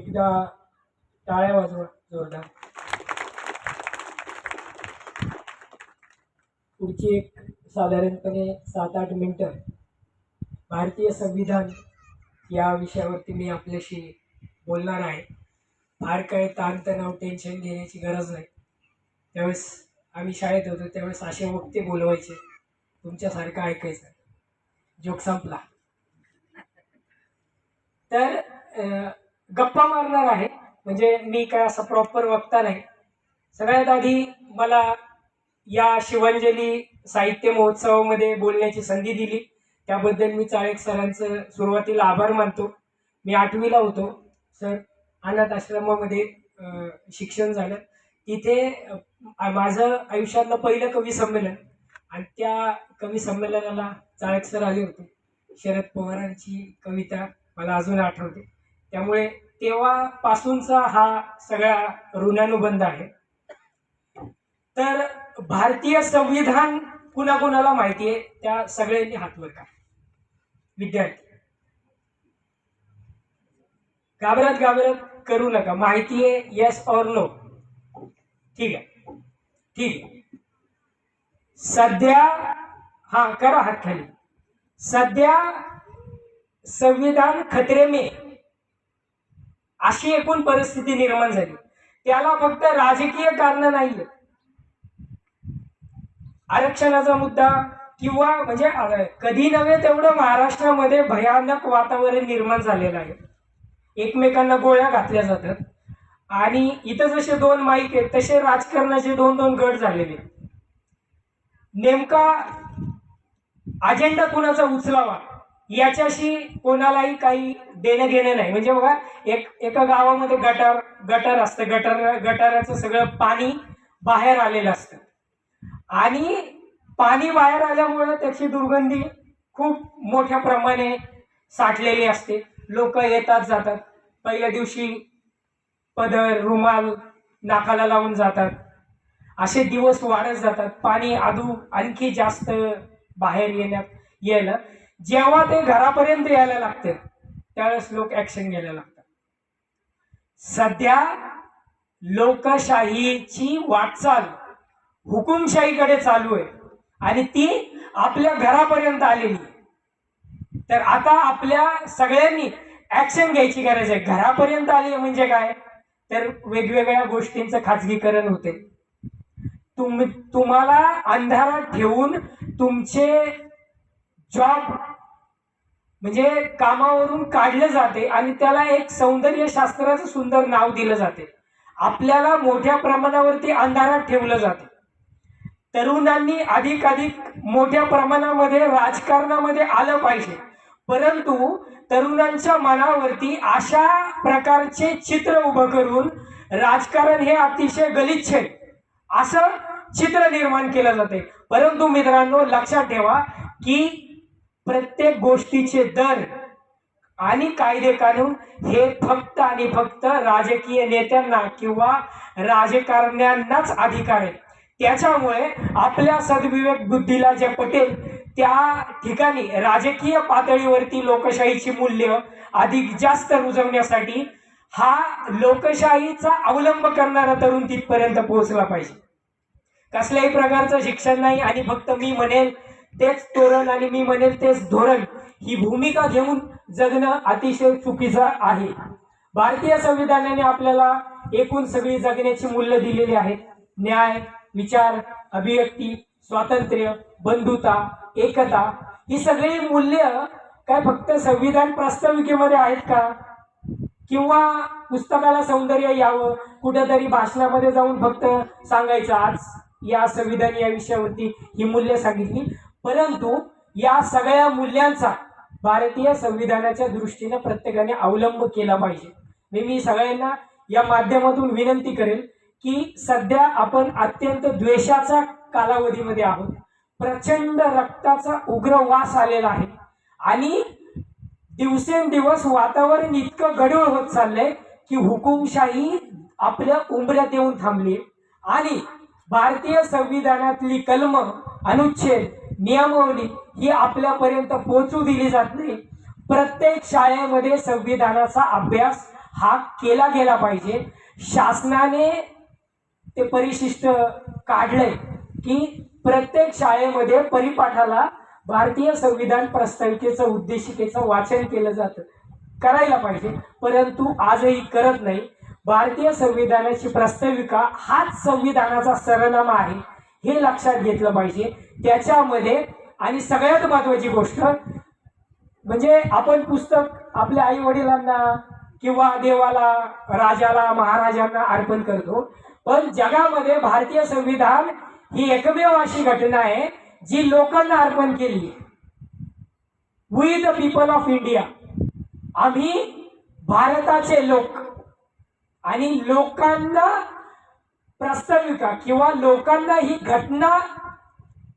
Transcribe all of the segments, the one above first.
एकदा टाळ्या वाजवा जोरदार. पुढची एक साधारणपणे सात आठ मिनटं. भारतीय संविधान या विषयावरती मी आपल्याशी बोलणार आहे. फार काही ताणतणाव टेन्शन घेण्याची गरज नाही. त्यावेळेस आम्ही शाळेत होतो त्यावेळेस असे वक्ते बोलवायचे. तुमच्यासारखं ऐकायचं. जोक संपला. तर गप्पा मारणार आहे. म्हणजे मी काय असं प्रॉपर वक्ता नाही. सगळ्यात आधी मला या शिवांजली साहित्य महोत्सवामध्ये बोलण्याची संधी दिली. त्याबद्दल मी चाळेक सरांचं सुरुवातीला आभार मानतो. मी आठवीला होतो. सर अनाथ आश्रमामध्ये शिक्षण झालं. तिथे माझं आयुष्यातलं पहिलं कवी संमेलन आणि त्या कवी संमेलनाला चाळक सर आले होते. शरद पवारांची कविता मला अजून आठवते. त्यामुळे तेव्हापासूनचा हा सगळा ऋणानुबंध आहे. तर भारतीय संविधान कुणाकुणाला माहिती आहे? त्या सगळ्यांनी हात वर करा विद्यार्थी घाबरत घाबरत करू नका. माहिती आहे येस और नो ठीक आहे. ठीक आहे. सध्या हा करा हात खाली. सध्या संविधान खतरे में अशी एकूण परिस्थिती निर्माण झाली. त्याला फक्त राजकीय कारण नाहीये. आरक्षणाचा मुद्दा किंवा म्हणजे कधी नव्हे तेवढं महाराष्ट्रामध्ये भयानक वातावरण निर्माण झालेलं आहे. एकमेकांना गोळ्या घातल्या जातात. आणि इथं जसे दोन माईक आहेत तसे राजकारणाचे दोन दोन गट झालेले आहेत. नेमका अजेंडा कुणाचा उचलावा? याच्याशी कोणालाही काही देणं घेणं नाही. म्हणजे बघा एक एका गावामध्ये गटार गटार असतं. गटार गटाराचं सगळं पाणी बाहेर आलेलं असतं. आणि पाणी बाहेर आल्यामुळे त्याची दुर्गंधी खूप मोठ्या प्रमाणे साठलेली असते. लोक येतात जातात. पहिल्या दिवशी पदर रुमाल नाकाला लावून जातात. असे दिवस वाढत जातात. पाणी आधू आणखी जास्त बाहेर येण्यात यायला जेव्हा ते घरापर्यंत यायला लागते त्यावेळेस लोक ऍक्शन घ्यायला लागतात. सध्या लोकशाहीची वाटचाल हुकुमशाहीकडे चालू आहे आणि ती आपल्या घरापर्यंत आलेली तर आता आपल्या सगळ्यांनी ऍक्शन घ्यायची गरज आहे. घरापर्यंत आली म्हणजे काय? तर वेगवेगळ्या गोष्टींचं खाजगीकरण होते. तुम तुम्हाला अंधारात ठेवून तुमचे जॉब म्हणजे कामावरून काढलं जाते आणि त्याला एक सौंदर्य शास्त्राचं सुंदर नाव दिलं जाते. आपल्याला मोठ्या प्रमाणावरती अंधारात ठेवलं जाते. तरुणांनी अधिक अधिक मोठ्या प्रमाणामध्ये राजकारणामध्ये आलं पाहिजे. परंतु तरुणांच्या मनावरती अशा प्रकारचे चित्र उभं करून राजकारण हे अतिशय गलिच्छ आहे. असं चित्र निर्माण केलं जाते. परंतु मित्रांनो लक्षात ठेवा की प्रत्येक गोष्टीचे दर आणि कायदे कानून हे फक्त आणि फक्त राजकीय नेत्यांना किंवा राजकारण्यांनाच अधिकार आहे त्याच्यामुळे आपल्या सद्विवेक बुद्धीला जे पटेल त्या ठिकाणी राजकीय पातळीवरती लोकशाहीची मूल्य अधिक जास्त रुजवण्यासाठी हा लोकशाहीचा अवलंब करणारा तरुण तिथपर्यंत पोहोचला पाहिजे. कसल्याही प्रकारचं शिक्षण नाही आणि फक्त मी म्हणेल तेच तोरण आणि मी म्हणेल तेच धोरण ही भूमिका घेऊन जगणं अतिशय चुकीचं आहे. भारतीय संविधानाने आपल्याला एकूण सगळी जगण्याची मूल्य दिलेली आहेत न्याय विचार अभिव्यक्ती स्वातंत्र्य बंधुता एकता ही सगळी मूल्य काय फक्त संविधान प्रास्ताविकेमध्ये आहेत का? किंवा पुस्तकाला सौंदर्य यावं कुठेतरी भाषणामध्ये जाऊन फक्त सांगायचं आज या संविधान या विषयावरती ही मूल्य सांगितली. परंतु या सगळ्या मूल्यांचा भारतीय संविधानाच्या दृष्टीने प्रत्येकाने अवलंब केला पाहिजे. मी मी सगळ्यांना या माध्यमातून विनंती करेल की सध्या आपण अत्यंत द्वेषाचा कालावधीमध्ये आहोत. प्रचंड रक्ताचा उग्र वास आलेला आहे. आणि दिवसेंदिवस वातावरण इतकं गडूळ होत चाललंय की हुकुमशाही आपल्या उंबऱ्यात येऊन थांबली आणि भारतीय संविधानातली कलम अनुच्छेद नियमावली ही आपल्यापर्यंत पोहोचू दिली जात नाही. प्रत्येक शाळेमध्ये संविधानाचा अभ्यास हा केला गेला पाहिजे. शासनाने ते परिशिष्ट काढलंय की प्रत्येक शाळेमध्ये परिपाठाला भारतीय संविधान प्रस्ताविकेचं उद्देशिकेचं वाचन केलं जातं. करायला पाहिजे. परंतु आजही करत नाही. भारतीय संविधानाची प्रस्ताविका हाच संविधानाचा सरनामा आहे. हे लक्षात घेतलं पाहिजे. त्याच्यामध्ये आणि सगळ्यात महत्वाची गोष्ट म्हणजे आपण पुस्तक आपल्या आई वडिलांना किंवा देवाला राजाला महाराजांना अर्पण करतो. पण जगामध्ये भारतीय संविधान ही एकमेव अशी घटना आहे जी लोकांना अर्पण केली. We the people of India आम्ही भारताचे लोक आणि लोकांना प्रस्ताविका किंवा लोकांना ही घटना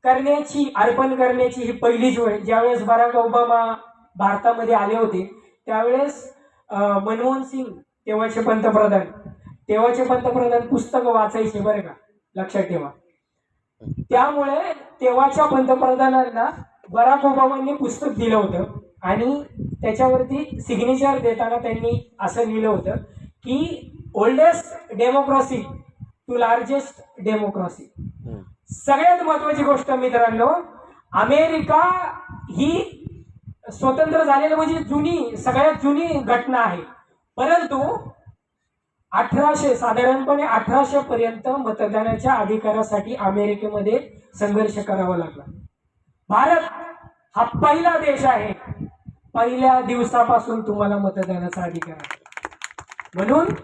करण्याची अर्पण करण्याची ही पहिलीच वेळ ज्यावेळेस बराक ओबामा भारतामध्ये आले होते त्यावेळेस मनमोहन सिंग तेव्हाचे पंतप्रधान. तेव्हाचे पंतप्रधान पुस्तक वाचायचे बरं का लक्षात ठेवा. त्यामुळे तेव्हाच्या पंतप्रधानांना बराक ओबामांनी पुस्तक दिलं होतं आणि त्याच्यावरती सिग्नेचर देताना त्यांनी असं लिहिलं होतं की oldest democracy to largest democracy सगळ्यात महत्वाची गोष्ट मित्रांनो अमेरिका ही स्वतंत्र झालेली म्हणजे जुनी सगळ्यात जुनी घटना आहे. परंतु अठराशे साधारणपणे अठराशे पर्यंत मतदानाच्या अधिकारासाठी अमेरिकेमध्ये संघर्ष करावा लागला. भारत हा पहिला देश आहे. पहिल्या दिवसापासून तुम्हाला मतदानाचा अधिकार आहे. म्हणून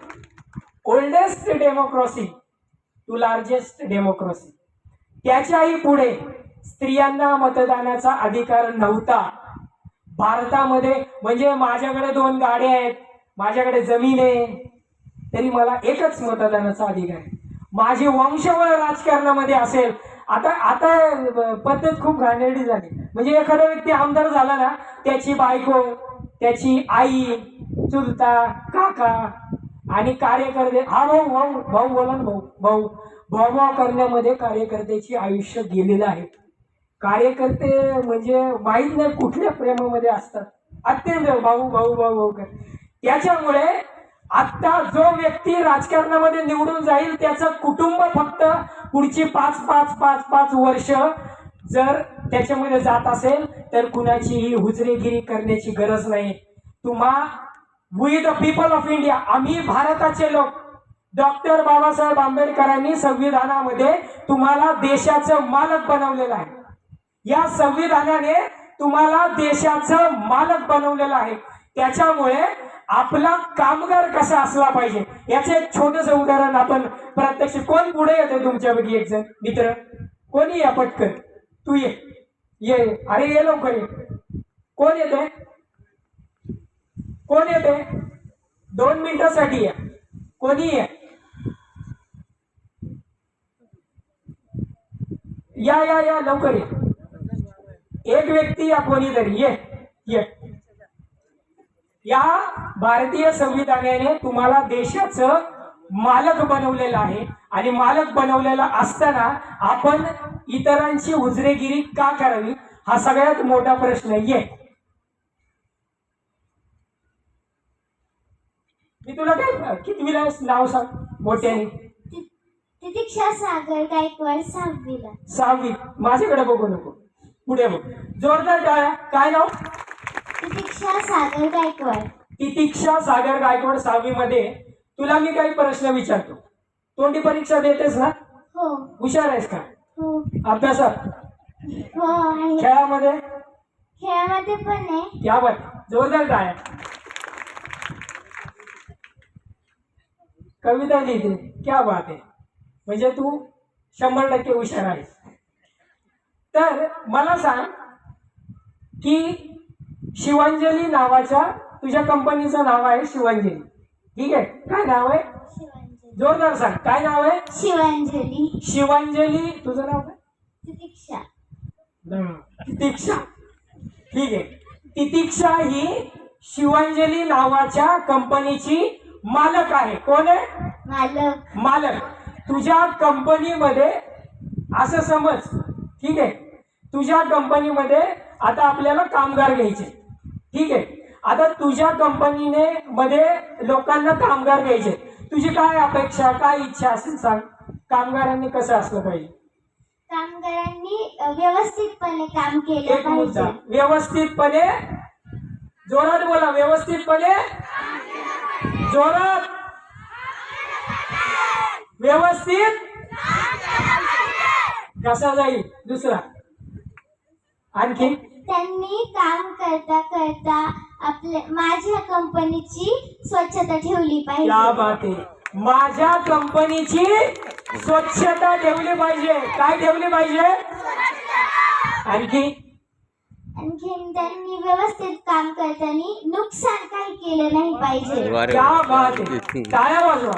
oldest democracy to largest democracy त्याच्याही पुढे स्त्रियांना मतदानाचा अधिकार नव्हता. भारतामध्ये म्हणजे माझ्याकडे दोन गाड्या आहेत माझ्याकडे जमीन आहे तरी मला एकच मतदानाचा अधिकार आहे. माझी वंशवळ राजकारणामध्ये असेल आता आता पद्धत खूप घाणेरडी झाली. म्हणजे एखादा व्यक्ती आमदार झाला ना त्याची बायको त्याची आई चुलता काका आणि कार्यकर्ते हा भाऊ भाऊ भाऊ बोला ना भाऊ. भाऊ भाऊ करण्यामध्ये कार्यकर्त्याची आयुष्य गेलेलं आहे. कार्यकर्ते म्हणजे माहीत नाही कुठल्या प्रेमामध्ये असतात. अत्यंत भाऊ भाऊ भाऊ भाऊ कर. त्याच्यामुळे आता जो व्यक्ती राजकारणामध्ये निवडून जाईल त्याचं कुटुंब फक्त पुढची पाच पाच पाच पाच वर्ष जर त्याच्यामध्ये जात असेल तर कुणाचीही हुजरेगिरी करण्याची गरज नाही. तुम्हा we the people of India आम्ही भारताचे लोक. डॉक्टर बाबासाहेब आंबेडकरांनी संविधानामध्ये तुम्हाला देशाचं मालक बनवलेलं आहे. या संविधानाने तुम्हाला देशाचं मालक बनवलेलं आहे. त्याच्यामुळे आपला कामगार कसा असला पाहिजे याचं एक छोटस उदाहरण आपण प्रत्यक्ष कोण पुढे येतो तुमच्यापैकी एक जण? मित्र? कोणी या पटकन? तू ये. ये. अरे ये लवकर ये. कोण येतोय? कोण येते दोन मिनिटासाठी या. कोणी या? या या या लवकर ये. एक व्यक्ती या कोणीतरी. ये ये. या भारतीय संविधानाने तुम्हाला देशाचं मालक बनवलेलं आहे. आणि मालक बनवलेला असताना आपण इतरांची उजरेगिरी का करावी? हा सगळ्यात मोठा प्रश्न. ये. मी तुला काय किती वेळा नाव सांग? मोठ्याने ति- तितिक्षा सागर गायकवाड सहावीला. सहावी. माझ्याकडे बघू नको. पुढे बघ. जोरदार टाळ्या. काय नाव? तितिक्षा सागर गायकवाड. तितिक्षा सागर गायकवाड सहावी मध्ये तुला मी काही प्रश्न विचारतो. तोंडी परीक्षा देतेस ना? हो. हुशार आहेस का? हो. अभ्यासात? हो आहे. खेळामध्ये? खेळामध्ये पण आहे. यावर. जोरदार टाळ्या. कविता लिहिते. क्या बात आहे. म्हणजे तू शंभर टक्के हुशार आहेस. तर मला सांग की शिवांजली नावाच्या तुझ्या कंपनीचं नाव आहे शिवांजली. ठीक आहे? काय नाव आहे? शिवांजली. जोरदार सांग. काय नाव आहे? शिवांजली. शिवांजली. तुझं नाव काय? तितिक्षा. तितिक्षा. ठीक आहे. तितिक्षा ही शिवांजली नावाच्या कंपनीची मालक आहे. कोण आहे? मालक. मालक. तुझ्या कंपनीमध्ये असं समज ठीक आहे? तुझ्या कंपनीमध्ये आता आपल्याला कामगार घ्यायचे. ठीक आहे? आता तुझ्या कंपनीने मध्ये लोकांना कामगार घ्यायचे. तुझी काय अपेक्षा काय इच्छा असेल सांग? कामगारांनी कसं असलं पाहिजे? कामगारांनी अ, व्यवस्थितपणे काम केलं एक मुद्दा. पाहिजे. व्यवस्थितपणे जोरात बोला व्यवस्थितपणे जोरात. व्यवस्थित. कसा जाईल? दुसरा. आणखी? त्यांनी काम करता करता आपल्या माझ्या कंपनीची स्वच्छता ठेवली पाहिजे. बात आहे. माझ्या कंपनीची स्वच्छता ठेवली पाहिजे. काय ठेवली पाहिजे? आणखी? आणखीन त्यांनी व्यवस्थित काम करताना नुकसान काही केलं नाही पाहिजे. क्या बात आहे. टाळ्या वाजवा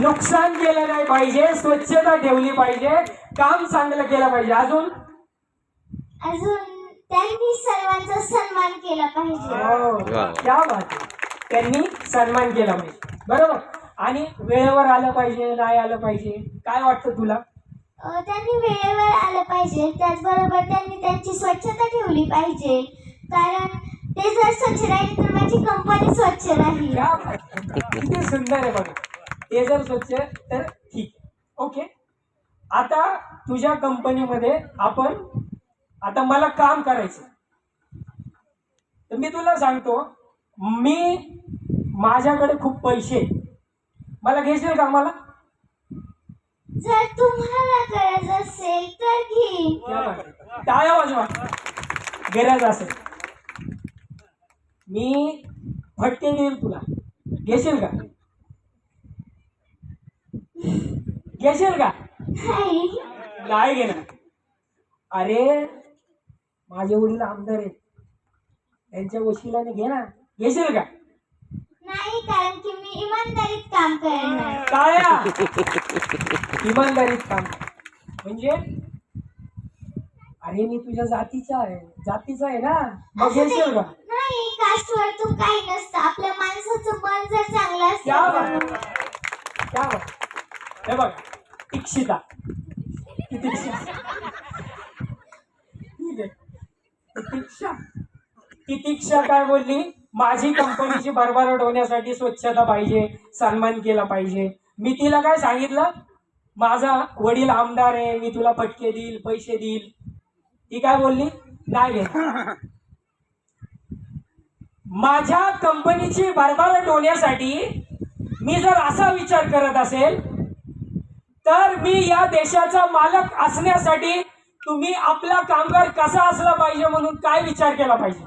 नुकसान केलं नाही पाहिजे स्वच्छता ठेवली पाहिजे काम चांगलं केलं पाहिजे. अजून? अजून त्यांनी सर्वांचा सन्मान केला पाहिजे. हो. क्या बात आहे. त्यांनी सन्मान केला पाहिजे. बरोबर? आणि वेळेवर आलं पाहिजे नाही आलं पाहिजे. काय वाटतं तुला? त्यांनी वेळेवर आलं पाहिजे. त्याचबरोबर त्यांनी त्यांची स्वच्छता ठेवली पाहिजे. कारण ते जर स्वच्छ राहिले तर माझी कंपनी स्वच्छ राहील. किती सुंदर आहे बघा. ते जर स्वच्छ तर ठीक ओके? आता तुझ्या कंपनीमध्ये आपण आता मला काम करायचं तर मी तुला सांगतो मी माझ्याकडे खूप पैसे मला घेशील का मला जर तुम्हाला गरज असेल तर घे. टाळ्या वाजवा गरज असेल. मी फटके देईल तुला. घेशील का? घेशील का? नाही. नाही घेणार. अरे माझे वडील आमदार आहेत. त्यांच्या वशिलाने घे ना. घेशील का? नाही कारण की मी इमानदारीत काम करणार टाळ्या. इमानदारीत काम. म्हणजे? अरे मी तुझ्या जातीचा आहे. जातीचा आहे ना? मग घेशील का काही- नाही कास्टवर तू काही नसतं. आपल्या माणसाचं मन जर चांगलं असेल हे बघा. दीक्षिता. ती दीक्षा. ठीक आहे काय बोलली? माझी कंपनीची भरभराट होण्यासाठी स्वच्छता पाहिजे सन्मान केला पाहिजे. मी तिला काय सांगितलं? माझा वडील आमदार आहे मी तुला फटके देईल पैसे देईल. ती काय बोलली? नाही माझ्या कंपनीची भरभराट होण्यासाठी मी जर असा विचार करत असेल तर मी या देशाचा मालक असण्यासाठी तुम्ही आपला कामगार कसा असला पाहिजे म्हणून काय विचार केला पाहिजे?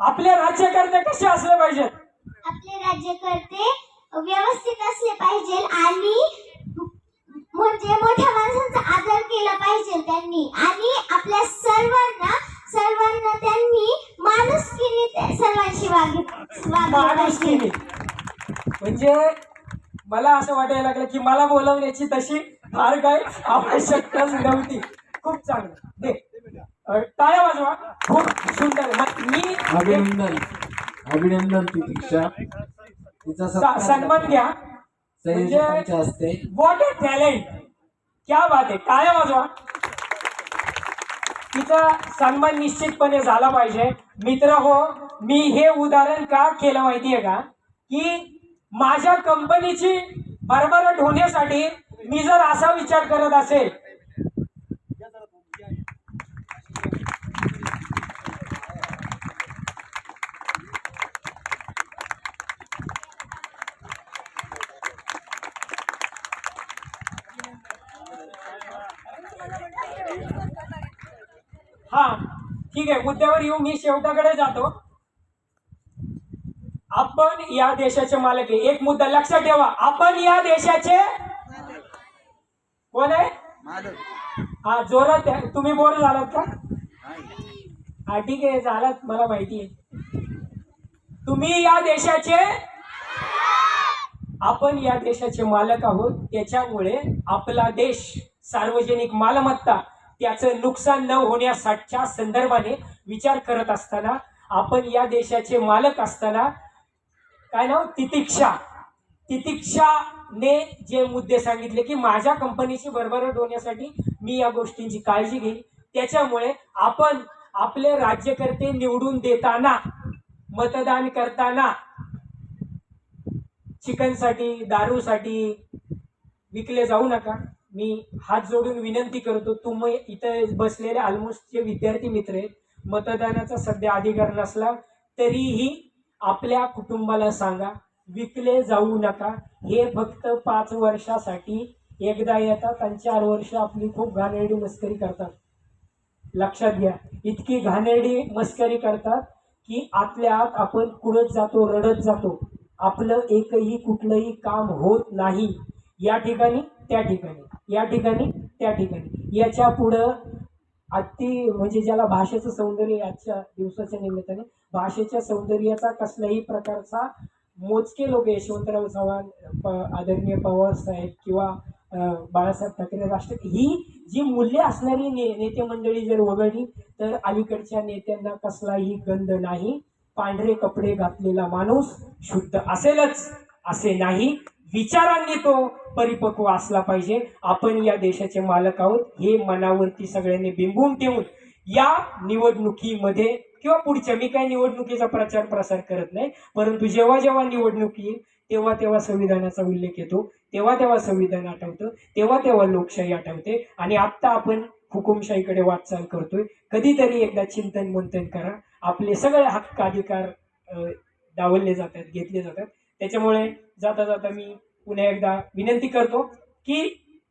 आपले राज्यकर्ते कसे असले पाहिजेत? आपले राज्यकर्ते व्यवस्थित असले पाहिजे आणि म्हणजे मोठ्या माणसांचा आदर केला पाहिजे त्यांनी. आणि आपल्या सर्वांना सर्वांना त्यांनी माणुसकीने सर्वांशी वागले म्हणजे मला असं वाटायला लागलं की मला बोलवण्याची तशी फार काही आवश्यकताच नव्हती. खूप चांगलं. दे. टाळ्या वाजवा. खूप सुंदर. मग मी अभिनंदन. अभिनंदन ती दीक्षा तिचा सा- सत्कार सन्मान घ्या संयोजकांच्या हस्ते. व्हॉट अ टॅलेंट क्या बात आहे. टाळ्या वाजवा. तिचा सन्मान निश्चितपणे झाला पाहिजे. मित्र हो मी हे उदाहरण का केलं माहितीये का? की माझ्या कंपनीची भरभराट होण्यासाठी मी जर असा विचार करत असेल हा ठीक आहे. मुद्द्यावर येऊ. मी शेवटाकडे जातो. आपण या देशाचे मालक आहे. एक मुद्दा लक्षात ठेवा. आपण या देशाचे कोण आहे? हा जोरात. तुम्ही बोर झालात का? हा ठीक आहे. झालात. मला माहिती आहे. तुम्ही या देशाचे आपण या देशाचे मालक आहोत. त्याच्यामुळे आपला देश सार्वजनिक मालमत्ता त्याचं नुकसान न होण्यासाठीच्या संदर्भाने विचार करत असताना आपण या देशाचे मालक असताना काय नाव? तितिक्षा. तितिक्षाने जे मुद्दे सांगितले की माझ्या कंपनीची भरभराट होण्यासाठी मी या गोष्टींची काळजी घेईन. त्याच्यामुळे आपण आपले राज्यकर्ते निवडून देताना मतदान करताना चिकनसाठी दारूसाठी विकले जाऊ नका. मी हात जोडून विनंती करतो तुम्ही इथं बसलेले ऑलमोस्ट जे विद्यार्थी मित्र आहेत मतदानाचा सध्या अधिकार नसला तरीही आपल्या कुटुंबाला सांगा विकले जाऊ नका. हे फक्त पाच वर्षासाठी एकदा येतात आणि चार वर्ष आपली खूप घाणेरडी मस्करी करतात. लक्षात घ्या इतकी घाणेरडी मस्करी करतात की आतल्या आत आपण कुडत जातो रडत जातो. आपलं एकही कुठलंही काम होत नाही. या ठिकाणी त्या ठिकाणी. या ठिकाणी त्या ठिकाणी. याच्या पुढं अति म्हणजे ज्याला भाषेचं सौंदर्य आजच्या दिवसाच्या निमित्ताने भाषेच्या सौंदर्याचा कसल्याही प्रकारचा मोजके लोक यशवंतराव चव्हाण प- आदरणीय पवार साहेब किंवा बाळासाहेब ठाकरे राष्ट्र ही जी मूल्य असणारी ने नेते मंडळी जर वगळली तर अलीकडच्या नेत्यांना कसलाही गंध नाही. पांढरे कपडे घातलेला माणूस शुद्ध असेलच असे नाही. विचारांनी तो परिपक्व असला पाहिजे. आपण या देशाचे मालक आहोत हे मनावरती सगळ्यांनी बिंबून ठेवून या निवडणुकीमध्ये किंवा पुढच्या मी काय निवडणुकीचा प्रचार प्रसार करत नाही परंतु जेव्हा जेव्हा निवडणूक येईल तेव्हा तेव्हा संविधानाचा उल्लेख येतो तेव्हा तेव्हा संविधान आठवतं तेव्हा तेव्हा लोकशाही आठवते आणि आत्ता आपण हुकुमशाहीकडे वाटचाल करतोय. कधीतरी एकदा चिंतन मंथन करा. आपले सगळे हक्क अधिकार डावलले जातात घेतले जातात. त्याच्यामुळे जाता जाता मी पुन्हा एकदा विनंती करतो की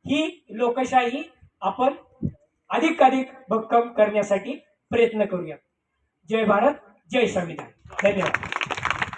ही लोकशाही आपण अधिकाधिक भक्कम करण्यासाठी प्रयत्न करूया. जय भारत जय संविधान. धन्यवाद.